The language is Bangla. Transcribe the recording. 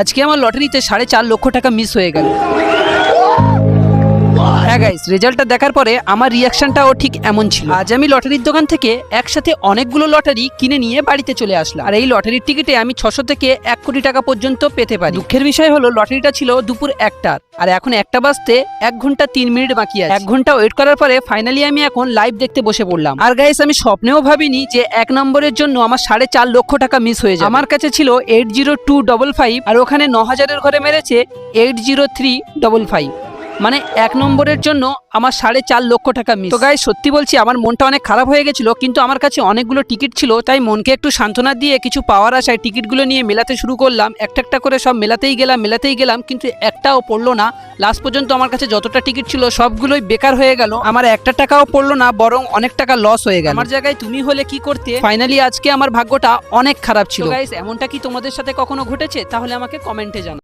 আজকে আমার লটারিতে সাড়ে চার লক্ষ টাকা মিস হয়ে গেল। গাইস রেজাল্টটা দেখার পরে আমার রিয়াকশনটাও ঠিক এমন ছিল। আজ আমি লটারির দোকান থেকে একসাথে অনেকগুলো লটারি কিনে নিয়ে বাড়িতে চলে আসলাম। আর এই লটারির টিকিটে আমি ছশো থেকে এক কোটি টাকা পর্যন্ত পেতে পারি। দুঃখের বিষয় হলো, লটারিটা ছিল দুপুর একটার। আর এখন একটা বাজতে এক ঘণ্টা তিন মিনিট বাকি আছে। এক ঘণ্টা ওয়েট করার পরে ফাইনালি আমি এখন লাইভ দেখতে বসে পড়লাম। আর গাইস আমি স্বপ্নেও ভাবিনি যে এক নম্বরের জন্য আমার সাড়ে চার লক্ষ টাকা মিস হয়ে যায় আমার কাছে ছিল eight zero two double five আর ওখানে ন হাজারের ঘরে মেরেছে eight zero three double five মানে এক নম্বরের জন্য আমার সাড়ে চার লক্ষ টাকা মিস তো গাই সত্যি বলছি আমার মনটা অনেক খারাপ হয়ে গেছিল কিন্তু আমার কাছে অনেকগুলো টিকিট ছিল তাই মনকে একটু সান্ত্বনা দিয়ে কিছু পাওয়ার আশায় টিকিটগুলো নিয়ে মেলাতে শুরু করলাম। একটা একটা করে সব মেলাতেই গেলাম মেলাতেই গেলাম কিন্তু একটাও পড়ল না। লাস্ট পর্যন্ত আমার কাছে যতটা টিকিট ছিল সবগুলোই বেকার হয়ে গেল। আমার একটা টাকাও পড়ল না বরং অনেক টাকা লস হয়ে গেল। আমার জায়গায় তুমি হলে কি করতে? ফাইনালি আজকে আমার ভাগ্যটা অনেক খারাপ ছিল। গাইস এমনটা কি তোমাদের সাথে কখনো ঘটেছে? তাহলে আমাকে কমেন্টে জানাও।